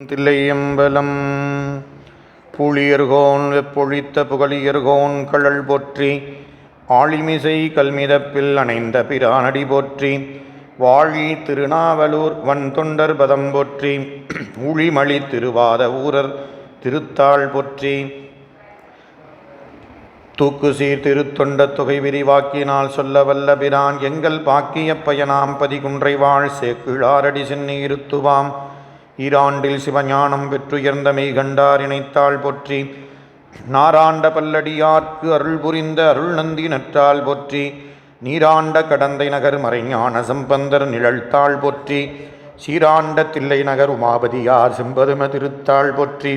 தில்லையம்பலம். புளியர்கோன் வெப்பொழித்த புகழியர்கோன் கழல் போற்றி ஆழிமிசை கல்மிதப்பில் அணைந்த பிரானடி போற்றி வாழி திருநாவலூர் வன் தொண்டர் பதம் போற்றி ஊழிமளி திருவாத ஊரர் திருத்தாள் போற்றி. தூக்கு சீர் திருத்தொண்ட தொகை விரிவாக்கினால் சொல்ல வல்ல பிரான் எங்கள் பாக்கிய பயனாம் பதிகுன்றை வாழ் சேக்கிழாரடி சென்னி இருத்துவாம் ஈராண்டில் சிவஞானம் பெற்றுயர்ந்த மெய்கண்டார் இணைத்தாள் போற்றி. நாராண்ட பல்லடியார்க்கு அருள் புரிந்த அருள் நந்தி நற்றால் போற்றி. நீராண்ட கடந்தை நகர் மறைஞான சம்பந்தர் நிழல்தாள் போற்றி. சீராண்ட தில்லை நகர் உமாபதியார் செம்பதும திருத்தாள் போற்றி.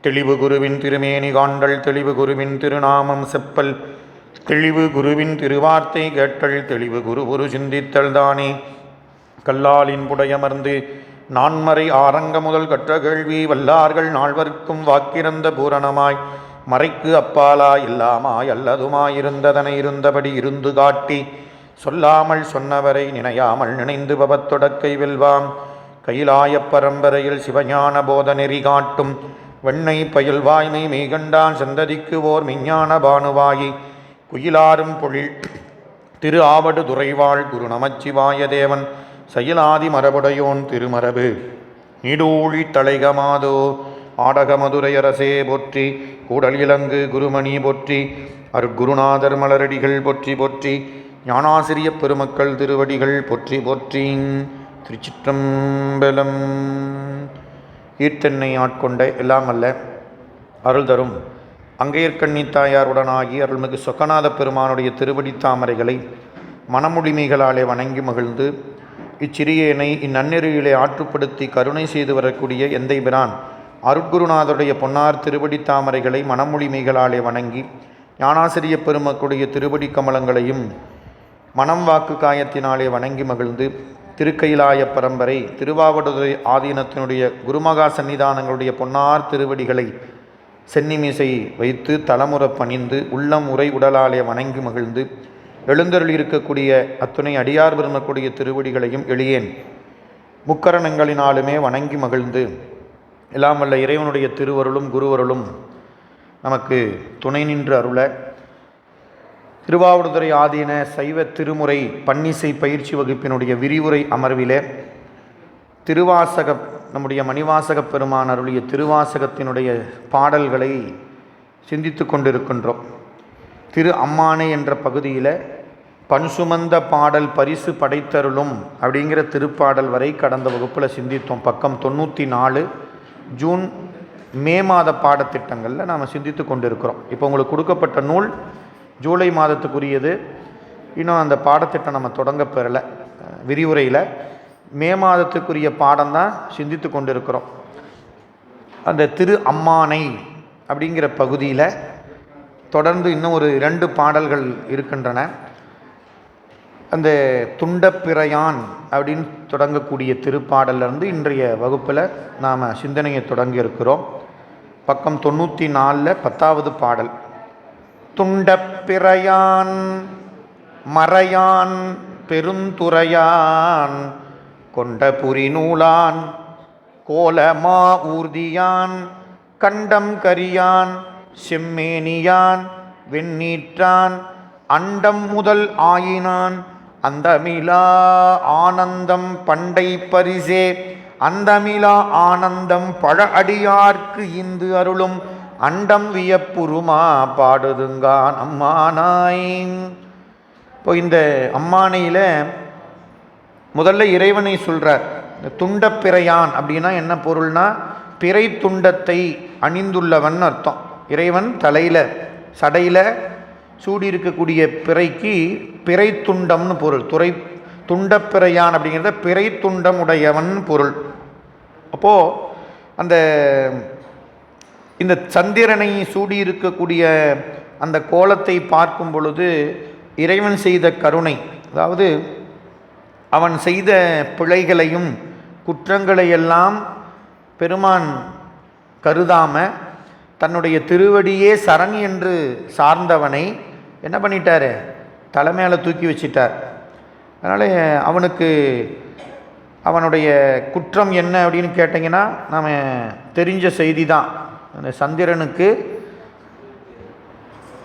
தெளிவு குருவின் திருமேனி காண்டல் தெளிவு குருவின் திருநாமம் செப்பல். தெளிவு குருவின் திருவார்த்தை கேட்டல் தெளிவு குரு குரு சிந்தித்தல் தானே. கல்லாலின் புடையமர்ந்து நான்மறை ஆரங்க முதல் கற்ற கேள்வி வல்லார்கள் நால்வர்க்கும் வாக்கிறந்த பூரணமாய் மறைக்கு அப்பாலா இல்லாமாய் அல்லதுமாயிருந்ததனை இருந்தபடி இருந்து காட்டி சொல்லாமல் சொன்னவரை நினையாமல் நினைந்து பவத்தொடக்கை வெல்வாம். கைலாயப் பரம்பரையில் சிவஞான போத நெறி காட்டும் வெண்ணை பயில் வாய்மை மெய்கண்டான் சந்ததிக்கு ஓர் மெஞ்ஞான பானுவாயி குயிலாரும் பொழில் திரு ஆவடு துறைவாள் குரு நமச்சிவாய தேவன் செயலாதி மரபுடையோன் திருமரபு. நீடூழி தலைகமாதோ ஆடகமதுரையரசே போற்றி கூடல் இலங்கு குருமணி போற்றி அருட்குருநாதர் மலரடிகள் போற்றி போற்றி ஞானாசிரிய பெருமக்கள் திருவடிகள் போற்றி போற்றி திருச்சிற்றம்பலம். ஈர்த்தென்னை ஆட்கொண்ட எல்லாம் அல்ல அருள் தரும். அங்கையர்கண்ணி தாயாருடனாகி அருள்மிகு சொக்கநாத பெருமானுடைய திருவடி தாமரைகளை மனமுடிமைகளாலே வணங்கி மகிழ்ந்து இச்சிறியேனை இந்நன்னெறியிலே ஆற்றுப்படுத்தி கருணை செய்து வரக்கூடிய எந்தை பிரான் அருட்குருநாதருடைய பொன்னார் திருவடி தாமரைகளை மனமொழிமைகளாலே வணங்கி ஞானாசிரிய பெருமக்குடைய திருவடி கமலங்களையும் மனம் வாக்கு காயத்தினாலே வணங்கி மகிழ்ந்து திருக்கையிலாய பரம்பரை திருவாவடுதுறை ஆதீனத்தினுடைய குருமகா சன்னிதானங்களுடைய பொன்னார் திருவடிகளை சென்னிமிசை வைத்து தலமுற பணிந்து உள்ளம் உரை உடலாலே வணங்கி மகிழ்ந்து எழுந்தருள் இருக்கக்கூடிய அத்துணை அடியார் பெருமக்கூடிய திருவடிகளையும் எளியேன் முக்கரணங்களினாலுமே வணங்கி மகிழ்ந்து. எல்லாம் வல்ல இறைவனுடைய திருவருளும் குருவருளும் நமக்கு துணை நின்று அருள. திருவாவடுதுறை ஆதீன சைவ திருமுறை பன்னிசை பயிற்சி வகுப்பினுடைய விரிவுரை அமர்விலே திருவாசக நம்முடைய மணிவாசக பெருமான் அருளிய திருவாசகத்தினுடைய பாடல்களை சிந்தித்து கொண்டிருக்கின்றோம். திரு அம்மானை என்ற பகுதியில் பன்சுமந்த பாடல் பரிசு படைத்தருளும் அப்படிங்கிற திருப்பாடல் வரை கடந்த வகுப்பில் சிந்தித்தோம். பக்கம் தொண்ணூற்றி நாலு ஜூன் மே மாத பாடத்திட்டங்களில் நாம் சிந்தித்து கொண்டிருக்கிறோம். இப்போ உங்களுக்கு கொடுக்கப்பட்ட நூல் ஜூலை மாதத்துக்குரியது. இன்னும் அந்த பாடத்திட்டம் நம்ம தொடங்க பெறலை. விரிவுரையில் மே மாதத்துக்குரிய பாடம் தான் சிந்தித்து கொண்டிருக்கிறோம். அந்த திரு அம்மானை அப்படிங்கிற பகுதியில் தொடர்ந்து இன்னும் ஒரு இரண்டு பாடல்கள் இருக்கின்றன. அந்த துண்டப்பிரையான் அப்படின்னு தொடங்கக்கூடிய திருப்பாடலிருந்து இன்றைய வகுப்பில் நாம் சிந்தனையை தொடங்கி இருக்கிறோம். பக்கம் தொண்ணூற்றி நாலில் பத்தாவது பாடல். துண்டப்பிறையான் மறையான் பெருந்துறையான் கொண்ட புரிநூலான் கோலமா ஊர்தியான் கண்டம் கரியான் செம்மேனியான் வெண்ணீற்றான் அண்டம் முதல் ஆயினான். அந்தமிலா ஆனந்தம் பண்டை பரிசே அந்தமிலா ஆனந்தம் பழ அடியார்க்கு இந்து அருளும். அண்டம் வியப்புருமா பாடுதுங்கான் அம்மானாய். இப்போ இந்த அம்மானையில் முதல்ல இறைவனை சொல்கிறார் இந்த துண்டப்பிறையான் அப்படின்னா என்ன பொருள்னா பிறை துண்டத்தை அணிந்துள்ளவன் அர்த்தம். இறைவன் தலையில் சடையில் சூடி இருக்கக்கூடிய பிறைக்கு பிறை துண்டம்னு பொருள். துறை துண்டப்பிறையான் அப்படிங்கிறத பிறை துண்டம் உடையவன் பொருள். அப்போது அந்த இந்த சந்திரனை சூடி இருக்கக்கூடிய அந்த கோலத்தை பார்க்கும் பொழுது இறைவன் செய்த கருணை அதாவது அவன் செய்த பிழைகளையும் குற்றங்களையெல்லாம் பெருமான் கருதாமல் தன்னுடைய திருவடியே சரண் என்று சார்ந்தவனை என்ன பண்ணிட்டார்? தலைமையால் தூக்கி வச்சிட்டார். அதனால் அவனுக்கு அவனுடைய குற்றம் என்ன அப்படின்னு கேட்டிங்கன்னா நாம் தெரிஞ்ச செய்தி தான் அந்த சந்திரனுக்கு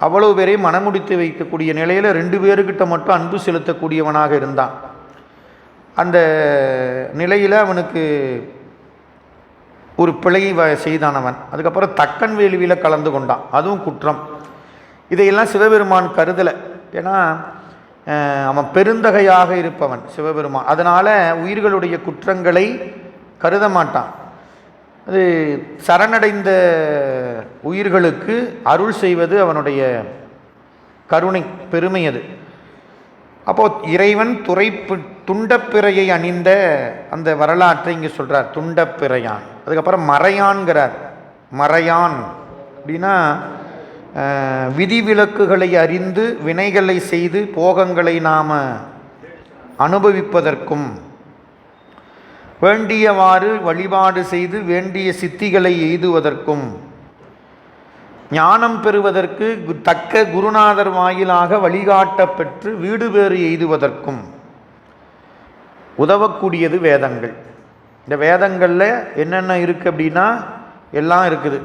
அவ்வளவு பேரை மனமுடித்து வைக்கக்கூடிய நிலையில் ரெண்டு பேருக்கிட்ட மட்டும் அன்பு செலுத்தக்கூடியவனாக இருந்தான். அந்த நிலையில் அவனுக்கு ஒரு பிழை வ- அதுக்கப்புறம் தக்கன் வேள்வியில் கலந்து கொண்டான். அதுவும் குற்றம். இதையெல்லாம் சிவபெருமான் கருதலை. ஏன்னா அவன் பெருந்தகையாக இருப்பவன் சிவபெருமான். அதனால் உயிர்களுடைய குற்றங்களை கருத மாட்டான். அது சரணடைந்த உயிர்களுக்கு அருள் செய்வது அவனுடைய கருணை பெருமை அது. அப்போது இறைவன் துறைப்பு துண்டப்பிறையை அணிந்த அந்த வரலாற்றை இங்கே சொல்கிறார் துண்டப்பிறையான். அதுக்கப்புறம் மறையான்கிறார். மறையான். அப்படின்னா விதிவிலக்குகளை அறிந்து வினைகளை செய்து போகங்களை நாம் அனுபவிப்பதற்கும் வேண்டியவாறு வழிபாடு செய்து வேண்டிய சித்திகளை எய்துவதற்கும் ஞானம் பெறுவதற்கு தக்க குருநாதர் வாயிலாக வழிகாட்டப்பெற்று வீடு பேறு எய்துவதற்கும் உதவக்கூடியது வேதங்கள். இந்த வேதங்களில் என்னென்ன இருக்குது அப்படின்னா எல்லாம் இருக்குது.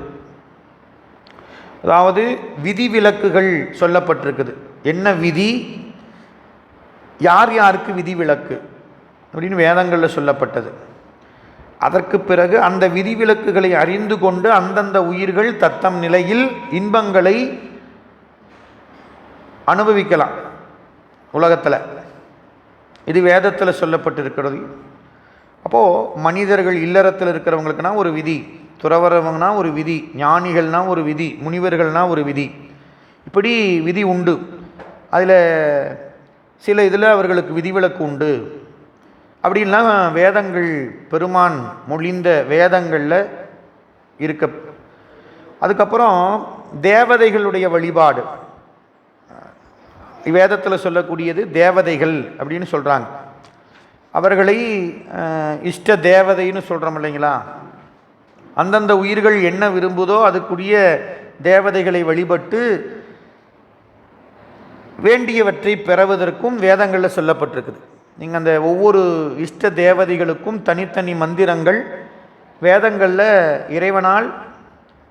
அதாவது விதிவிலக்குகள் சொல்லப்பட்டிருக்குது. என்ன விதி? யார் யாருக்கு விதிவிலக்கு? அப்படின்னு வேதங்களில் சொல்லப்பட்டது. அதற்கு பிறகு அந்த விதிவிலக்குகளை அறிந்து கொண்டு அந்தந்த உயிர்கள் தத்தம் நிலையில் இன்பங்களை அனுபவிக்கலாம் உலகத்தில். இது வேதத்தில் சொல்லப்பட்டிருக்கிறது. அப்போது மனிதர்கள் இல்லறத்தில் இருக்கிறவங்களுக்குனா ஒரு விதி துறவரவங்கன்னா ஒரு விதி ஞானிகள்னா ஒரு விதி முனிவர்கள்னா ஒரு விதி. இப்படி விதி உண்டு. அதில் சில இதில் அவர்களுக்கு விதிவிலக்கு உண்டு. அப்படின்லாம் வேதங்கள் பெருமான் மொழிந்த வேதங்களில் இருக்க அதுக்கப்புறம் தேவதைகளுடைய வழிபாடு. வேதத்தில் சொல்லக்கூடியது தேவதைகள் அப்படின்னு சொல்கிறாங்க அவர்களை இஷ்ட தேவதைன்னு சொல்கிறோம் இல்லைங்களா? அந்தந்த உயிர்கள் என்ன விரும்புதோ அதுக்குரிய தேவதைகளை வழிபட்டு வேண்டியவற்றை பெறுவதற்கும் வேதங்களில் சொல்லப்பட்டிருக்குது. நீங்கள் அந்த ஒவ்வொரு இஷ்ட தேவதைகளுக்கும் தனித்தனி மந்திரங்கள் வேதங்களில் இறைவனால்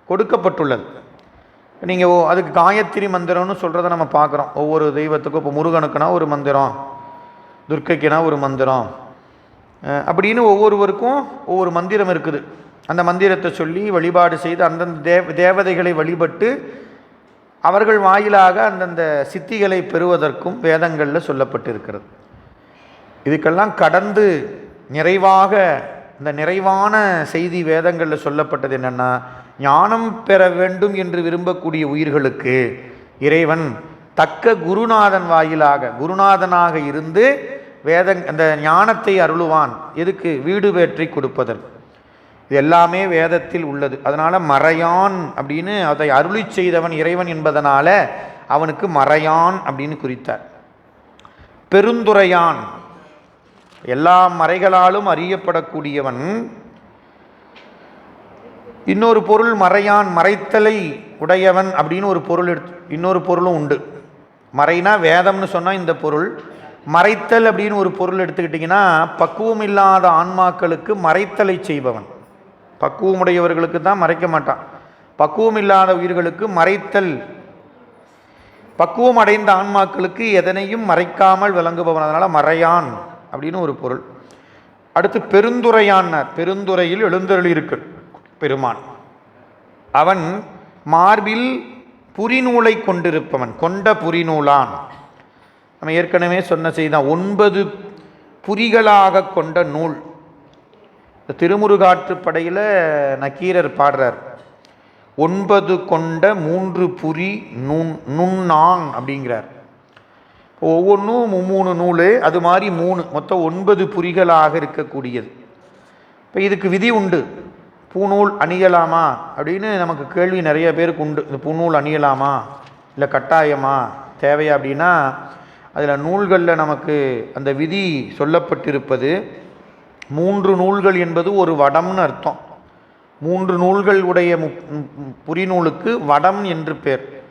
கொடுக்கப்பட்டுள்ளது. நீங்கள் ஓ அதுக்கு காயத்ரி மந்திரம்னு சொல்கிறத நம்ம பார்க்குறோம். ஒவ்வொரு தெய்வத்துக்கும் இப்போ முருகனுக்குனா ஒரு மந்திரம் துர்க்கைக்குனா ஒரு மந்திரம். அப்படின்னு ஒவ்வொருவருக்கும் ஒவ்வொரு மந்திரம் இருக்குது. அந்த மந்திரத்தை சொல்லி வழிபாடு செய்து அந்தந்த தேவ தேவதைகளை வழிபட்டு அவர்கள் வாயிலாக அந்தந்த சித்திகளை பெறுவதற்கும் வேதங்களில் சொல்லப்பட்டிருக்கிறது. இதுக்கெல்லாம் கடந்து நிறைவாக இந்த நிறைவான செய்தி வேதங்களில் சொல்லப்பட்டது என்னென்னா ஞானம் பெற வேண்டும் என்று விரும்பக்கூடிய உயிர்களுக்கு இறைவன் தக்க குருநாதன் வாயிலாக குருநாதனாக இருந்து வேத அந்த ஞானத்தை அருளுவான். எதுக்கு? வீடு வேற்றி கொடுப்பதற்கு. இது எல்லாமே வேதத்தில் உள்ளது. அதனால் மறையான் அப்படின்னு அதை அருளி செய்தவன் இறைவன் என்பதனால் அவனுக்கு மறையான் அப்படின்னு குறித்தார். பெருந்துரையான். எல்லா மறைகளாலும் அறியப்படக்கூடியவன் இன்னொரு பொருள் மறையான் மறைத்தலை உடையவன் அப்படின்னு ஒரு பொருள் எடுத்து இன்னொரு பொருளும் உண்டு. மறைனா வேதம்னு சொன்னால் இந்த பொருள். மறைத்தல் அப்படின்னு ஒரு பொருள் எடுத்துக்கிட்டிங்கன்னா பக்குவம் இல்லாத ஆன்மாக்களுக்கு மறைத்தலை செய்பவன். பக்குவமுடையவர்களுக்கு தான் மறைக்க மாட்டான். பக்குவம் இல்லாத உயிர்களுக்கு மறைத்தல். பக்குவம் அடைந்த ஆன்மாக்களுக்கு எதனையும் மறைக்காமல் விளங்குபவன். அதனால் மறையான் அப்படின்னு ஒரு பொருள். அடுத்து பெருந்துரையான்னார். பெருந்துறையில் இருக்குது பெருமான். அவன் மார்பில் புரிநூலை கொண்டிருப்பவன் கொண்ட புரிநூலான். நம்ம ஏற்கனவே சொன்ன செய்தான் ஒன்பது புரிகளாக கொண்ட நூல். திருமுருகாற்றுப்படையில் நக்கீரர் பாடுறார் ஒன்பது கொண்ட மூன்று புரி நுண் நுண்ணான் அப்படிங்கிறார். ஒவ்வொன்றும் மூணு நூல் அது மாதிரி மூணு மொத்தம் ஒன்பது புரிகளாக இருக்கக்கூடியது. இப்போ இதுக்கு விதி உண்டு. பூநூல் அணியலாமா? அப்படின்னு நமக்கு கேள்வி நிறைய பேருக்கு உண்டு. இந்த பூநூல் அணியலாமா? இல்லை கட்டாயமா? தேவையா அப்படின்னா அதில் நூல்களில் நமக்கு அந்த விதி சொல்லப்பட்டிருப்பது மூன்று நூல்கள் என்பது ஒரு வடம்னு அர்த்தம். மூன்று நூல்கள் உடைய மு புரிநூலுக்கு வடம் என்று பேர்.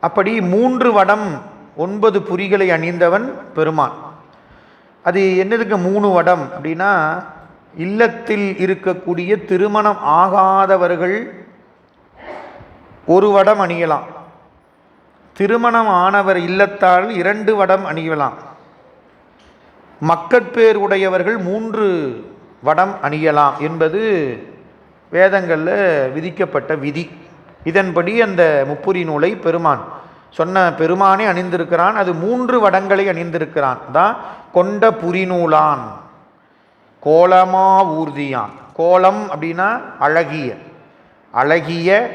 அப்படி மூன்று வடம் ஒன்பது புரிகளை அணிந்தவன் பெருமான். அது என்னதுக்கு மூணு வடம் அப்படின்னா இல்லத்தில் இருக்கக்கூடிய திருமணம் ஆகாதவர்கள் ஒரு வடம் அணியலாம். திருமணம் ஆனவர் இல்லத்தால் இரண்டு வடம் அணியலாம். மக்கட்பேர் உடையவர்கள் மூன்று வடம் அணியலாம் என்பது வேதங்களில் விதிக்கப்பட்ட விதி. இதன்படி அந்த முப்புரி நூலை பெருமான் சொன்ன பெருமானே அணிந்திருக்கிறான். அது மூன்று வடங்களை அணிந்திருக்கிறான். தான் கொண்ட புரிநூலான் கோலமா ஊர்தியான். கோலம் அப்படின்னா அழகிய. அழகிய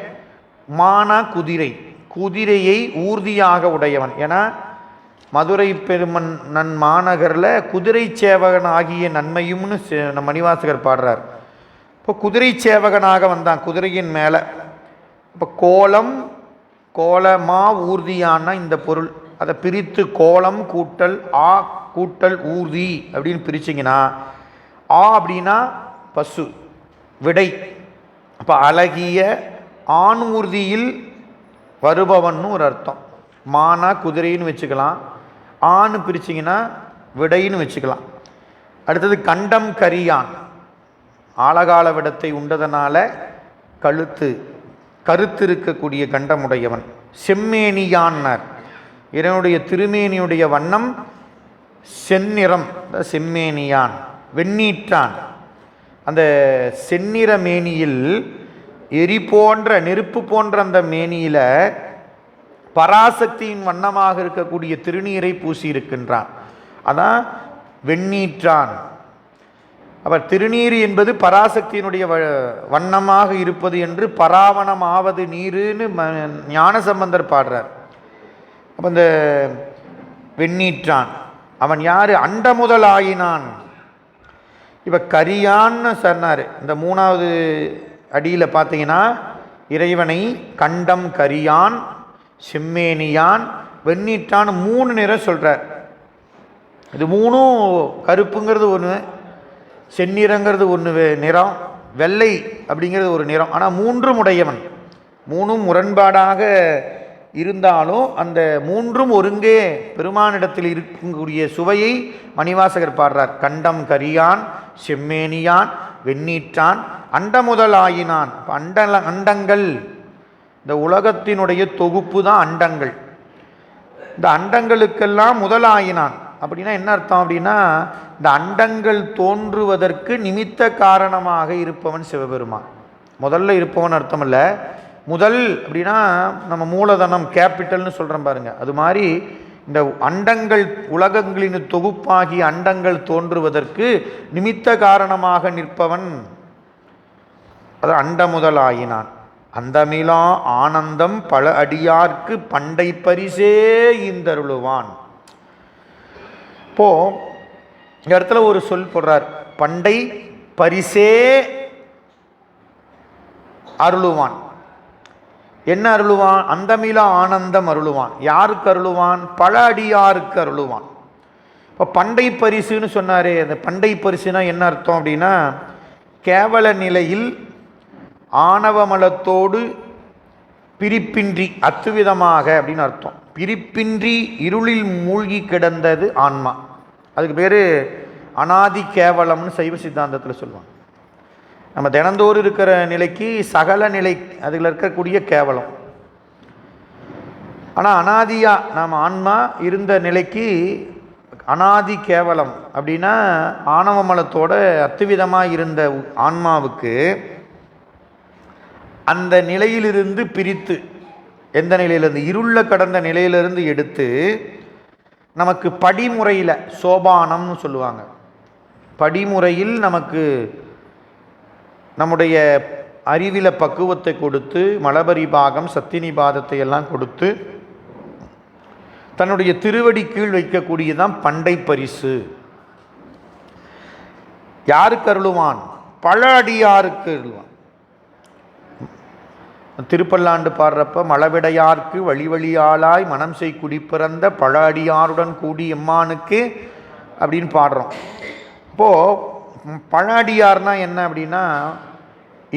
மானா குதிரை. குதிரையை ஊர்தியாக உடையவன். ஏன்னா மதுரை பெருமன் நன் மாநகரில் குதிரை சேவகன் ஆகிய நன்மையும்னு சே- நம்ம மணிவாசகர் பாடுறார். இப்போ குதிரை சேவகனாக வந்தான் குதிரையின் மேலே. இப்போ கோலம் கோலமா ஊர்தியான்னா இந்த பொருள். அதை பிரித்து கோலம் கூட்டல் ஆ கூட்டல் ஊர்தி அப்படின்னு பிரிச்சிங்கன்னா ஆ அப்படின்னா பசு விடை. அப்போ அழகிய ஆண் ஊர்தியில் வருபவன்னு ஒரு அர்த்தம். மானா குதிரைன்னு வச்சுக்கலாம். ஆண் பிரிச்சிங்கன்னா விடைன்னு வச்சுக்கலாம். அடுத்தது கண்டம் கரியான். ஆழகால விடத்தை உண்டதனால கழுத்து கருத்து இருக்கக்கூடிய கண்டமுடையவன். செம்மேனியான்னர். இவனுடைய திருமேனியுடைய வண்ணம் செந்நிறம் செம்மேனியான். வெண்ணீற்றான் அந்த செந்நிற மேனியில் எரி போன்ற நெருப்பு போன்ற அந்த மேனியில் பராசக்தியின் வண்ணமாக இருக்கக்கூடிய திருநீரை பூசியிருக்கின்றான். அதான் வெண்ணீற்றான் அவர் திருநீர் என்பது பராசக்தியினுடைய வ- வண்ணமாக இருப்பது என்று பராவணம் ஆவது நீருன்னு ஞான சம்பந்தர் பாடுறார். அப்போ இந்த வெண்ணீற்றான் அவன் யார்? அண்ட முதலாயினான் இப்போ கரியான்னு சொன்னார். இந்த மூணாவது அடியில் பார்த்தீங்கன்னா இறைவனை கண்டம் கரியான் செம்மேனியான் வெண்ணீட்டான்னு மூணு நிறம் சொல்கிறார் இது மூணும் கருப்புங்கிறது ஒன்று செந்நிறங்கிறது ஒன்று நிறம் வெள்ளை அப்படிங்கிறது ஒரு நிறம். ஆனால் மூன்றும் உடையவன். மூணும் முரண்பாடாக இருந்தாலும் அந்த மூன்றும் ஒருங்கே பெருமானிடத்தில் இருக்கக்கூடிய சுவையை மணிவாசகர் பாடுறார். கண்டம் கரியான் செம்மேனியான் வெண்ணீற்றான் அண்டமுதலாயினான். அண்ட அண்டங்கள் இந்த உலகத்தினுடைய தொகுப்பு தான் அண்டங்கள். இந்த அண்டங்களுக்கெல்லாம் முதலாயினான். அப்படின்னா என்ன அர்த்தம் அப்படின்னா இந்த அண்டங்கள் தோன்றுவதற்கு நிமித்த காரணமாக இருப்பவன் சிவபெருமான். முதல்ல இருப்பவன் அர்த்தம் இல்லை. முதல் அப்படின்னா நம்ம மூலதனம் கேபிட்டல்னு சொல்கிறோம் பாருங்க. அது மாதிரி இந்த அண்டங்கள் உலகங்களின் தொகுப்பாகி அண்டங்கள் தோன்றுவதற்கு நிமித்த காரணமாக நிற்பவன் அது அண்ட முதலாயினான் அந்தமிலா ஆனந்தம் பல அடியார்க்கு பண்டை பரிசே இந்தருளுவான் இப்போ இந்த இடத்துல ஒரு சொல் போடுறார். பண்டை பரிசே அருளுவான். என்ன அருளுவான்? அந்தமிலா ஆனந்தம் அருளுவான். யாருக்கு அருளுவான்? பல அடியாருக்கு அருளுவான். இப்போ பண்டை பரிசுன்னு சொன்னாரே அந்த பண்டை பரிசுனா என்ன அர்த்தம் அப்படின்னா கேவல நிலையில் ஆணவமலத்தோடு பிரிப்பின்றி அத்துவிதமாக அப்படின்னு அர்த்தம். பிரிப்பின்றி இருளில் மூழ்கி கிடந்தது ஆன்மா. அதுக்கு பேர் அனாதி கேவலம்னு சைவ சித்தாந்தத்தில் சொல்லுவாங்க. நம்ம தினந்தோறும் இருக்கிற நிலைக்கு சகல நிலை அதில் இருக்கக்கூடிய கேவலம். ஆனால் அனாதியாக நாம் ஆன்மா இருந்த நிலைக்கு அனாதி கேவலம் அப்படின்னா ஆணவ மலத்தோட அத்துவிதமாக இருந்த ஆன்மாவுக்கு அந்த நிலையிலிருந்து பிரித்து எந்த நிலையிலிருந்து? இருள கடந்த நிலையிலிருந்து எடுத்து நமக்கு படிமுறையில் சோபானம்னு சொல்லுவாங்க. படிமுறையில் நமக்கு நம்முடைய அறிவில பக்குவத்தை கொடுத்து மலபரி பாகம் சத்தினி பாதத்தை எல்லாம் கொடுத்து தன்னுடைய திருவடி கீழ் வைக்கக்கூடியதான் பண்டை பரிசு. யாருக்கு அருளுவான்? பல அடியாருக்கு அருள்வான். திருப்பல்லாண்டு பாடுறப்ப மலவிடையார்க்கு வழி வழியாளாய் மனம் செய் குடி பிறந்த பல அடியாருடன் கூடி எம்மானுக்கு அப்படின்னு பாடுறோம். இப்போது பழாடியார்னா என்ன அப்படின்னா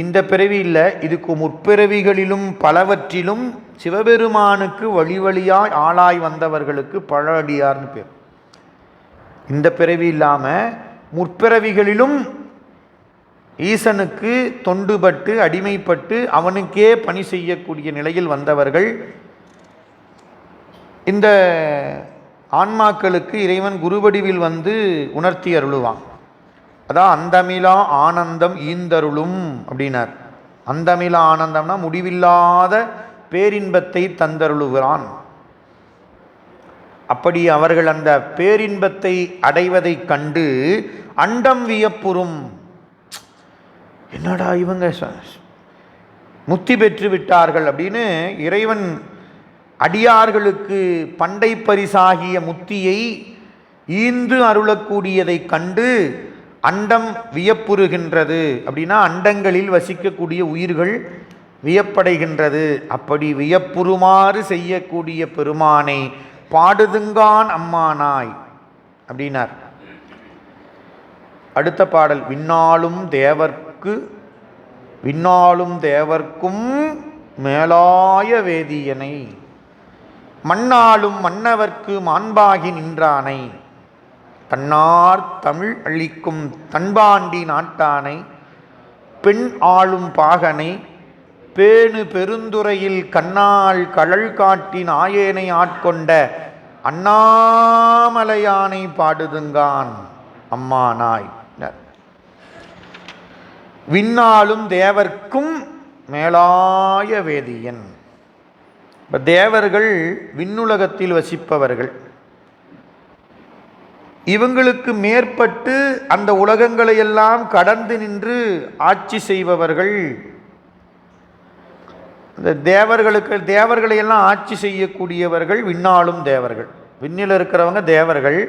இந்த பிறவி இல்லை இதுக்கு முற்பிறவிகளிலும் பலவற்றிலும் சிவபெருமானுக்கு வழி வழியாய் ஆளாய் வந்தவர்களுக்கு பழாடியார்னு பேர். இந்த பிறவி இல்லாமல் முற்பிறவிகளிலும் ஈசனுக்கு தொண்டுபட்டு அடிமைப்பட்டு அவனுக்கே பணி செய்யக்கூடிய நிலையில் வந்தவர்கள் இந்த ஆன்மாக்களுக்கு இறைவன் குருவடிவில் வந்து உணர்த்தி அருளுவான். அதான் அந்தமிலா ஆனந்தம் ஈந்தருளும் அப்படின்னார். அந்தமிலா ஆனந்தம்னா முடிவில்லாத பேரின்பத்தை தந்தருளுகிறான். அப்படி அவர்கள் அந்த பேரின்பத்தை அடைவதைக் கண்டு அண்டம் வியப்புறும். என்னடா இவங்க முத்தி பெற்று விட்டார்கள் அப்படின்னு இறைவன் அடியார்களுக்கு பண்டை பரிசாகிய முத்தியை ஈந்து அருளக்கூடியதைக் கண்டு அண்டம் வியப்புறுகின்றது. அப்படின்னா அண்டங்களில் வசிக்கக்கூடிய உயிர்கள் வியப்படைகின்றது. அப்படி வியப்புறுமாறு செய்யக்கூடிய பெருமானை பாடுதுங்கான் அம்மானாய் அப்படின்னார். அடுத்த பாடல் விண்ணாலும் தேவர்க்கு விண்ணாலும் தேவர்க்கும் மேலாய வேதியனை மண்ணாலும் மன்னவர்க்கு மாண்பாகி நின்றானை. தன்னார் தமிழ் அளிக்கும் தன்பாண்டி நாட்டானை பெண் ஆளும் பாகனை பேணு பெருந்துறையில் கண்ணால் கழல் காட்டி நாயேனை ஆட்கொண்ட அண்ணாமலையானை பாடுதுங்கான் அம்மா நாய். விண்ணாலும் தேவர்க்கும் மேலாய வேதியன். இப்போ தேவர்கள் விண்ணுலகத்தில் வசிப்பவர்கள். இவங்களுக்கு மேற்பட்டு அந்த உலகங்களை எல்லாம் கடந்து நின்று ஆட்சி செய்பவர்கள். இந்த தேவர்களுக்கு தேவர்களை எல்லாம் ஆட்சி செய்யக்கூடியவர்கள் விண்ணாளும் தேவர்கள். விண்ணில் இருக்கிறவங்க தேவர்கள்.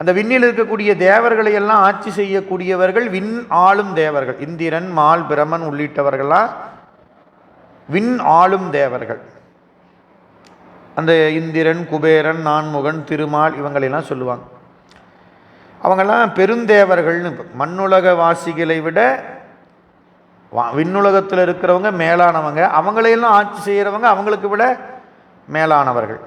அந்த விண்ணில் இருக்கக்கூடிய தேவர்களை எல்லாம் ஆட்சி செய்யக்கூடியவர்கள் விண் ஆளும் தேவர்கள். இந்திரன் மால் பிரமன் உள்ளிட்டவர்களாக விண் ஆளும் தேவர்கள். அந்த இந்திரன் குபேரன் நான்முகன் திருமால் இவங்களெல்லாம் சொல்லுவாங்க. அவங்கெல்லாம் பெருந்தேவர்கள்னு மண்ணுலக வாசிகளை விட வா- விண்ணுலகத்தில் இருக்கிறவங்க மேலானவங்க. அவங்களையெல்லாம் ஆட்சி செய்கிறவங்க அவங்களுக்கு விட மேலானவர்கள்.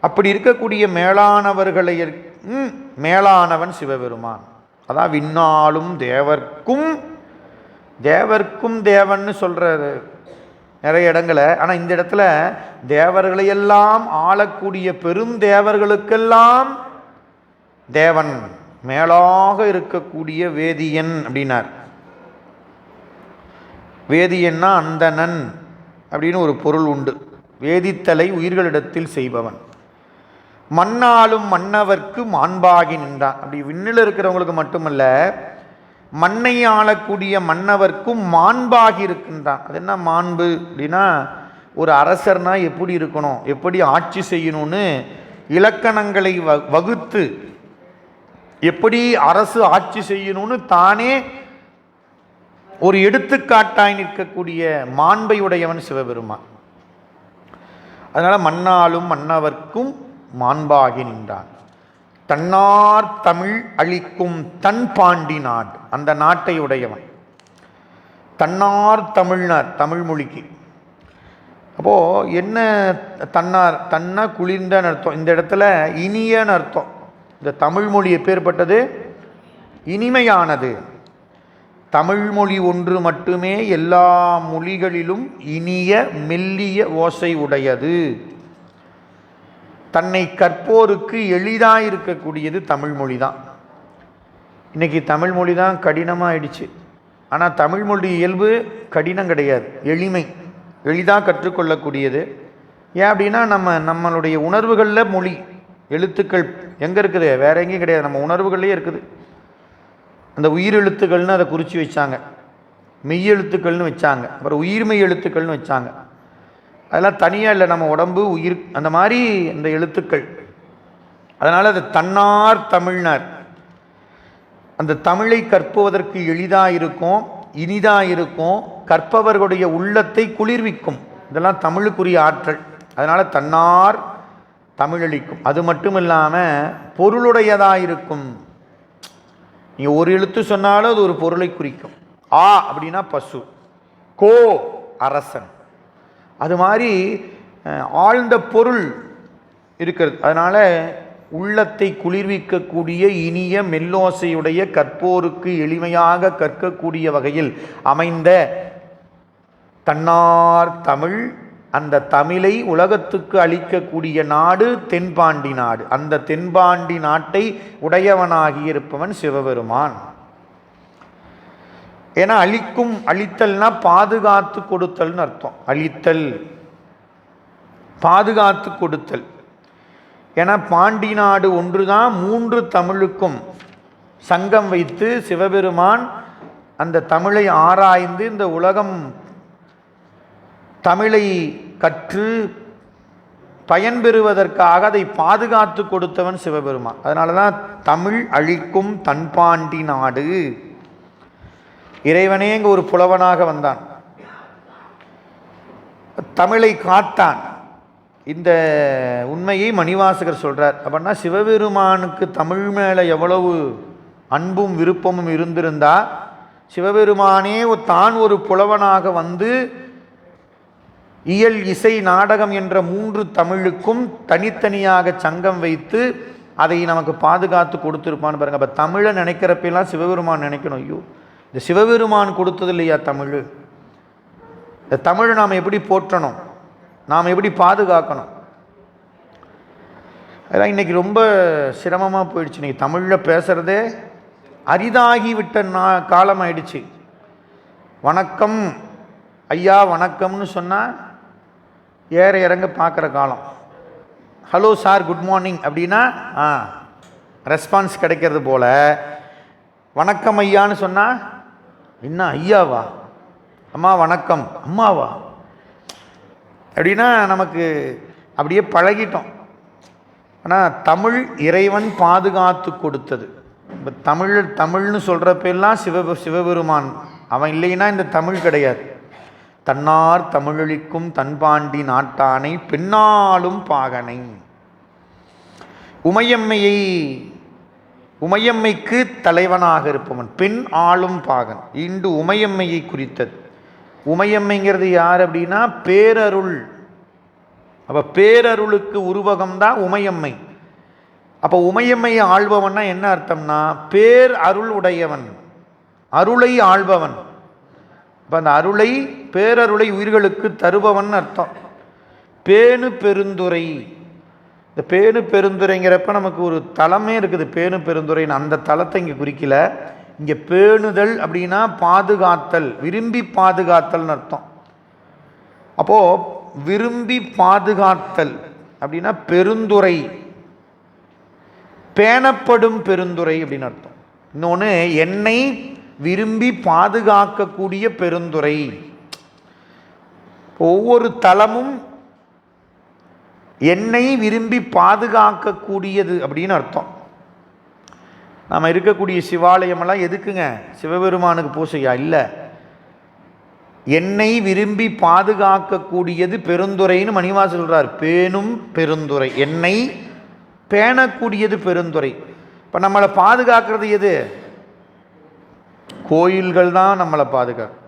அப்படி இருக்கக்கூடிய மேலானவர்களை ம், மேலானவன் சிவபெருமான். அதான் விண்ணாலும் தேவர்க்கும் தேவர்க்கும் தேவன்னு சொல்கிறாரு நிறைய இடங்களை. ஆனால் இந்த இடத்துல தேவர்களையெல்லாம் ஆளக்கூடிய பெருந்தேவர்களுக்கெல்லாம் தேவன் மேலாக இருக்கக்கூடிய வேதியன் அப்படின்னார். வேதியன்னா அந்தணன் அப்படின்னு ஒரு பொருள் உண்டு. வேதித்தலை உயிர்களிடத்தில் செய்பவன். மண்ணாலும் மன்னவர்க்கு மாண்பாகி நின்றான். அப்படி விண்ணில் இருக்கிறவங்களுக்கு மட்டுமல்ல மண்ணை ஆளக்கூடிய மன்னவர்க்கும் மாண்பாகி இருக்கின்றான். அது என்ன மாண்பு அப்படின்னா ஒரு அரசர்னா எப்படி இருக்கணும் எப்படி ஆட்சி செய்யணும்னு இலக்கணங்களை வ வகுத்து எப்படி அரசு ஆட்சி செய்யணும்னு தானே ஒரு எடுத்துக்காட்டாய் நிற்கக்கூடிய மாண்பை உடையவன் சிவபெருமான். அதனால் மன்னாலும் மன்னவர்க்கும் மாண்பாகி நின்றான். தன்னார் தமிழ் அளிக்கும் தன் பாண்டி நாடு அந்த நாட்டை உடையவன். தன்னார் தமிழ்னார் தமிழ் மொழிக்கு. அப்போது என்ன தன்னார் தன்னா குளிர்ந்தன்னு அர்த்தம். இந்த இடத்துல இனியன்னு அர்த்தம். இந்த தமிழ்மொழி எப்பேற்பட்டது? இனிமையானது. தமிழ்மொழி ஒன்று மட்டுமே எல்லா மொழிகளிலும் இனிய மெல்லிய ஓசை உடையது. தன்னை கற்போருக்கு எளிதாக இருக்கக்கூடியது தமிழ்மொழி தான் இன்றைக்கி தமிழ்மொழி தான் தான் கடினமாகிடுச்சு ஆனால் தமிழ்மொழி இயல்பு கடினம் கிடையாது. எளிமை. எளிதாக கற்றுக்கொள்ளக்கூடியது. ஏன் அப்படின்னா நம்ம நம்மளுடைய உணர்வுகளில் மொழி. எழுத்துக்கள் எங்கே இருக்குது? வேற எங்கேயும் கிடையாது. நம்ம உணர்வுகள்லேயே இருக்குது. அந்த உயிர் எழுத்துக்கள்னு அதை குறித்து வச்சாங்க. மெய் எழுத்துக்கள்னு வச்சாங்க. அப்புறம் உயிர்மெய் எழுத்துக்கள்னு வச்சாங்க. அதெல்லாம் தனியாக இல்லை. நம்ம உடம்பு உயிர் அந்த மாதிரி இந்த எழுத்துக்கள். அதனால் அது தன்னார் தமிழ்னார். அந்த தமிழை கற்புவதற்கு எளிதாக இருக்கும் இனிதாக இருக்கும் கற்பவர்களுடைய உள்ளத்தை குளிர்விக்கும். இதெல்லாம் தமிழுக்குரிய ஆற்றல். அதனால் தன்னார் தமிழளிக்கும். அது மட்டும் இல்லாமல் பொருளுடையதாக இருக்கும் நீங்கள் ஒரு எழுத்து சொன்னாலும் அது ஒரு பொருளை குறிக்கும். ஆ அப்படின்னா பசு. கோ அரசன். அது மாதிரி ஆழ்ந்த பொருள் இருக்கிறது. அதனால் உள்ளத்தை குளிர்விக்கக்கூடிய இனிய மெல்லோசையுடைய கற்போருக்கு எளிமையாக கற்கக்கூடிய வகையில் அமைந்த தன்னார் தமிழ் அந்த தமிழை உலகத்துக்கு அளிக்கக்கூடிய நாடு தென்பாண்டி நாடு. அந்த தென்பாண்டி நாட்டை உடையவனாகி இருப்பவன் சிவபெருமான். ஏன்னா அழிக்கும் அழித்தல்னா பாதுகாத்து கொடுத்தல்னு அர்த்தம். அழித்தல் பாதுகாத்து கொடுத்தல். ஏன்னா பாண்டி நாடு ஒன்றுதான் மூன்று தமிழுக்கும் சங்கம் வைத்து சிவபெருமான் அந்த தமிழை ஆராய்ந்து இந்த உலகம் தமிழை கற்று பயன்பெறுவதற்காக அதை பாதுகாத்து கொடுத்தவன் சிவபெருமான். அதனால தான் தமிழ் அழிக்கும் தன்பாண்டி நாடு. இறைவனே இங்கே ஒரு புலவனாக வந்தான். தமிழை காத்தான் இந்த உண்மையை மணிவாசகர் சொல்கிறார் அப்படின்னா சிவபெருமானுக்கு தமிழ் மேலே எவ்வளவு அன்பும் விருப்பமும் இருந்திருந்தா சிவபெருமானே தான் ஒரு புலவனாக வந்து இயல் இசை நாடகம் என்ற மூன்று தமிழுக்கும் தனித்தனியாக சங்கம் வைத்து அதை நமக்கு பாதுகாத்து கொடுத்துருப்பான்னு பாருங்க. அப்போ தமிழை நினைக்கிறப்பெல்லாம் சிவபெருமான் நினைக்கணும். ஐயோ இந்த சிவபெருமான் கொடுத்தது இல்லையா தமிழ்? இந்த தமிழை நாம் எப்படி போற்றணும்? நாம் எப்படி பாதுகாக்கணும்? அதெல்லாம் இன்னைக்கு ரொம்ப சிரமமாக போயிடுச்சு. இன்றைக்கி தமிழில் பேசுகிறதே அரிதாகி விட்ட நா காலம் ஆயிடுச்சு வணக்கம் ஐயா வணக்கம்னு சொன்னால் ஏற இறங்க பார்க்குற காலம். ஹலோ சார் குட் மார்னிங் அப்படின்னா ஆ ரெஸ்பான்ஸ் கிடைக்கிறது போல். வணக்கம் ஐயான்னு சொன்னால் என்ன ஐயாவா? அம்மா வணக்கம். அம்மாவா? அப்படின்னா நமக்கு அப்படியே பழகிட்டோம். ஆனால் தமிழ் இறைவன் பாதுகாத்து கொடுத்தது. இப்போ தமிழ் தமிழ்னு சொல்கிறப்பெல்லாம் சிவ சிவபெருமான். அவன் இல்லைன்னா இந்த தமிழ் கிடையாது. தன்னார் தமிழொழிக்கும் தன்பாண்டி நாட்டானை பெண்ணாலும் பாகனை. உமையம்மையை உமையம்மைக்கு தலைவனாக இருப்பவன் பெண் ஆளும் பாகன். இன்று உமையம்மையை குறித்தது. உமையம்மைங்கிறது யார் அப்படின்னா பேரருள். அப்போ பேரருளுக்கு உருவகம் தான் உமையம்மை. அப்போ உமையம்மையை ஆள்பவன்னா என்ன அர்த்தம்னா பேர் அருள் உடையவன் அருளை ஆள்பவன். இப்போ அந்த அருளை பேரருளை உயிர்களுக்கு தருபவன் அர்த்தம். பேணு பெருந்துரை இந்த பேணு பெருந்துரைங்கிறப்ப நமக்கு ஒரு தளமே இருக்குது. பேணு பெருந்துரைன்னு அந்த தளத்தை இங்கே குறிக்கல. இங்கே பேணுதல் அப்படின்னா பாதுகாத்தல். விரும்பி பாதுகாத்தல்னு அர்த்தம். அப்போது விரும்பி பாதுகாத்தல் அப்படின்னா பெருந்துரை பேணப்படும் பெருந்துரை அப்படின்னு அர்த்தம். இன்னொன்று என்னை விரும்பி பாதுகாக்கக்கூடிய பெருந்துறை. ஒவ்வொரு தலமும் என்னை விரும்பி பாதுகாக்கக்கூடியது அப்படின்னு அர்த்தம். நம்ம இருக்கக்கூடிய சிவாலயமெல்லாம் எதுக்குங்க? சிவபெருமானுக்கு பூசையா? இல்லை. என்னை விரும்பி பாதுகாக்கக்கூடியது பெருந்துரைன்னு மணிவாசல் சொல்கிறார் பேணும் பெருந்துரை என்னை பேணக்கூடியது பெருந்துரை இப்போ நம்மளை பாதுகாக்கிறது எது? கோயில்கள் தான் நம்மளை பாதுகாக்கும்.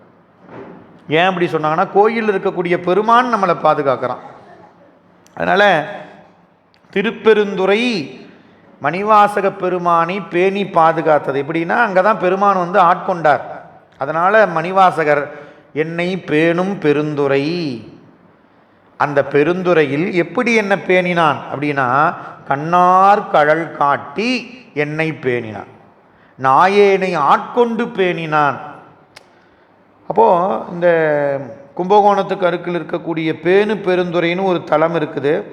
ஏன் அப்படி சொன்னாங்கன்னா கோயிலில் இருக்கக்கூடிய பெருமான் நம்மளை பாதுகாக்கிறான். அதனால் திருப்பெருந்துறை மணிவாசக பெருமானை பேணி பாதுகாத்தது. எப்படின்னா அங்கே தான் பெருமான் வந்து ஆட்கொண்டார். அதனால் மணிவாசகர் என்னை பேணும் பெருந்துரை அந்த பெருந்துறையில் எப்படி என்ன பேணினான்? அப்படின்னா கண்ணார் கழல் காட்டி என்னை பேணினான். நாயேனை ஆட்கொண்டு பேணினான். அப்போது இந்த கும்பகோணத்துக்கு அருகில் இருக்கக்கூடிய பேணு பெருந்துறைன்னு ஒரு தலம் இருக்குது.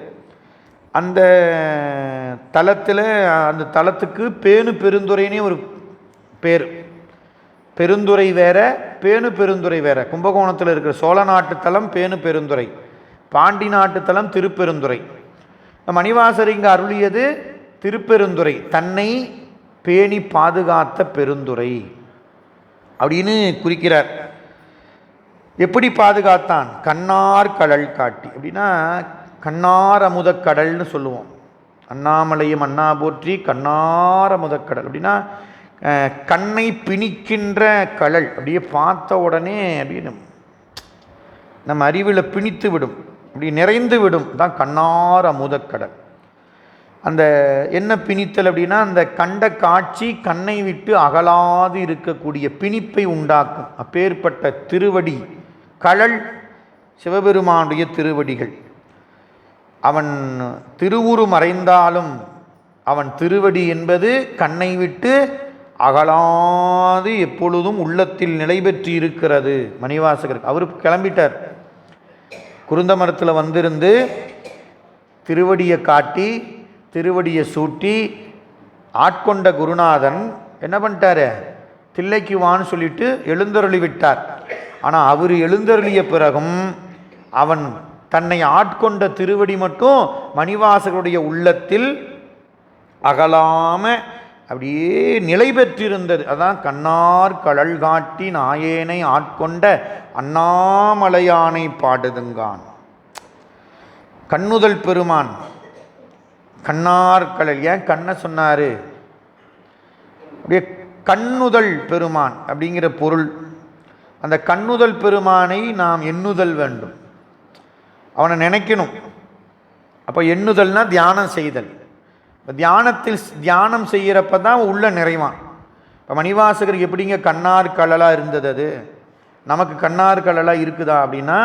அந்த தலத்தில் அந்த தலத்துக்கு பேணு பெருந்துறைனே ஒரு பேர். பெருந்துறை வேற பேணு பெருந்துறை வேற. கும்பகோணத்தில் இருக்கிற சோழ நாட்டு தலம் பேணு பெருந்துறை. பாண்டி நாட்டு தலம் திருப்பெருந்துறை. மணிவாசர் இங்கே அருளியது திருப்பெருந்துறை. தன்னை பேணி பாதுகாத்த பெருந்துறை அப்படின்னு குறிக்கிறார். எப்படி பாதுகாத்தான்? கண்ணார் கடல் காட்டி. அப்படின்னா கண்ணார் அமுதக்கடல்னு சொல்லுவோம். அண்ணாமலையும் அண்ணா போற்றி கண்ணார் அமுதக் கடல். அப்படின்னா கண்ணை பிணிக்கின்ற கடல். அப்படியே பார்த்த உடனே அப்படின்னு நம்ம அறிவில் பிணித்து விடும். அப்படி நிறைந்து விடும். தான் கண்ணார் அமுதக்கடல் அந்த என்ன பிணித்தல் அப்படின்னா அந்த கண்ட காட்சி கண்ணை விட்டு அகலாது இருக்கக்கூடிய பிணிப்பை உண்டாக்கும். அப்பேற்பட்ட திருவடி கழல் சிவபெருமானுடைய திருவடிகள். அவன் திருவுரு மறைந்தாலும் அவன் திருவடி என்பது கண்ணை விட்டு அகலாது எப்பொழுதும் உள்ளத்தில் நிலை பெற்று இருக்கிறது. மணிவாசகர் அவர் கிளம்பிட்டார். குருந்த மரத்தில் வந்திருந்து திருவடியை காட்டி திருவடியை சூட்டி ஆட்கொண்ட குருநாதன் என்ன பண்ணிட்டாரு? தில்லைக்கு வான்னு சொல்லிட்டு எழுந்தருளி விட்டார் ஆனால் அவர் எழுந்தருளிய பிறகும் அவன் தன்னை ஆட்கொண்ட திருவடி மட்டும் மணிவாசகருடைய உள்ளத்தில் அகலாம அப்படியே நிலை பெற்றிருந்தது. அதான் கண்ணார் கடல் காட்டி நாயேனை ஆட்கொண்ட அண்ணாமலையானை பாடுதுங்கான். கண்ணுதல் பெருமான். கண்ணார் கடல் ஏன் கண்ணை சொன்னார்? அப்படியே கண்ணுதல் பெருமான் அப்படிங்கிற பொருள். அந்த கண்ணுதல் பெருமானை நாம் எண்ணுதல் வேண்டும். அவனை நினைக்கணும். அப்போ எண்ணுதல்னால் தியானம் செய்தல். இப்போ தியானத்தில் தியானம் செய்கிறப்ப தான் உள்ள நிறைவான். இப்போ மணிவாசகர் எப்படிங்க கண்ணார் கழலாக இருந்தது அது? நமக்கு கண்ணார் கடலாக இருக்குதா அப்படின்னா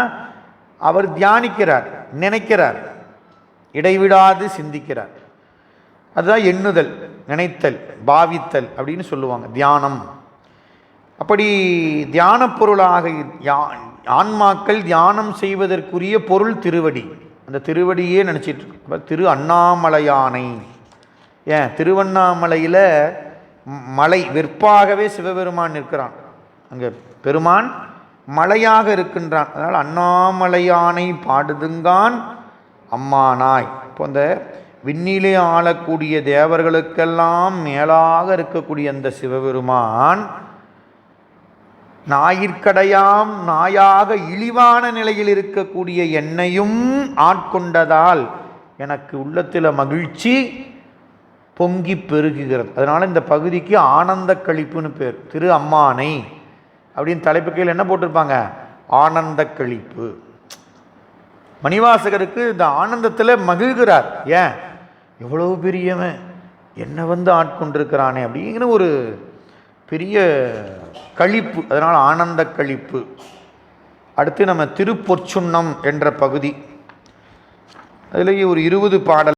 அவர் தியானிக்கிறார் நினைக்கிறார். இடைவிடாது சிந்திக்கிறார். அதுதான் எண்ணுதல் நினைத்தல் பாவித்தல் அப்படின்னு சொல்லுவாங்க தியானம். அப்படி தியான பொருளாக ஆன்மாக்கள் தியானம் செய்வதற்குரிய பொருள் திருவடி. அந்த திருவடியே நினச்சிட்டு திரு அண்ணாமலையானை. ஏன்? திருவண்ணாமலையில் மலை வெற்பாகவே சிவபெருமான் நிற்கிறான். அங்கே பெருமான் மலையாக இருக்கின்றான். அதனால் அண்ணாமலையானை பாடுதுங்கான். அம்மானாய் இப்போ அந்த விண்ணிலே ஆளக்கூடிய தேவர்களுக்கெல்லாம் மேலாக இருக்கக்கூடிய அந்த சிவபெருமான் நாயிற்கடையாம் நாயாக இழிவான நிலையில் இருக்கக்கூடிய என்னையும் ஆட்கொண்டதால் எனக்கு உள்ளத்தில் மகிழ்ச்சி பொங்கி பெருகுகிறது. அதனால் இந்த பகுதிக்கு ஆனந்த கழிப்புன்னு பேர். திரு அம்மானை அப்படின்னு தலைப்பு கையில் என்ன போட்டிருப்பாங்க? ஆனந்த கழிப்பு. மணிவாசகருக்கு இந்த ஆனந்தத்தில் மகிழ்கிறார். ஏன்? எவ்வளோ பெரியவன்? என்னை வந்து ஆட்கொண்டிருக்கிறானே அப்படிங்கிற ஒரு பெரிய கழிப்பு. அதனால் ஆனந்த கழிப்பு. அடுத்து நம்ம திருப்பொற்சுன்னம் என்ற பகுதி. அதுலேயே ஒரு இருபது பாடல்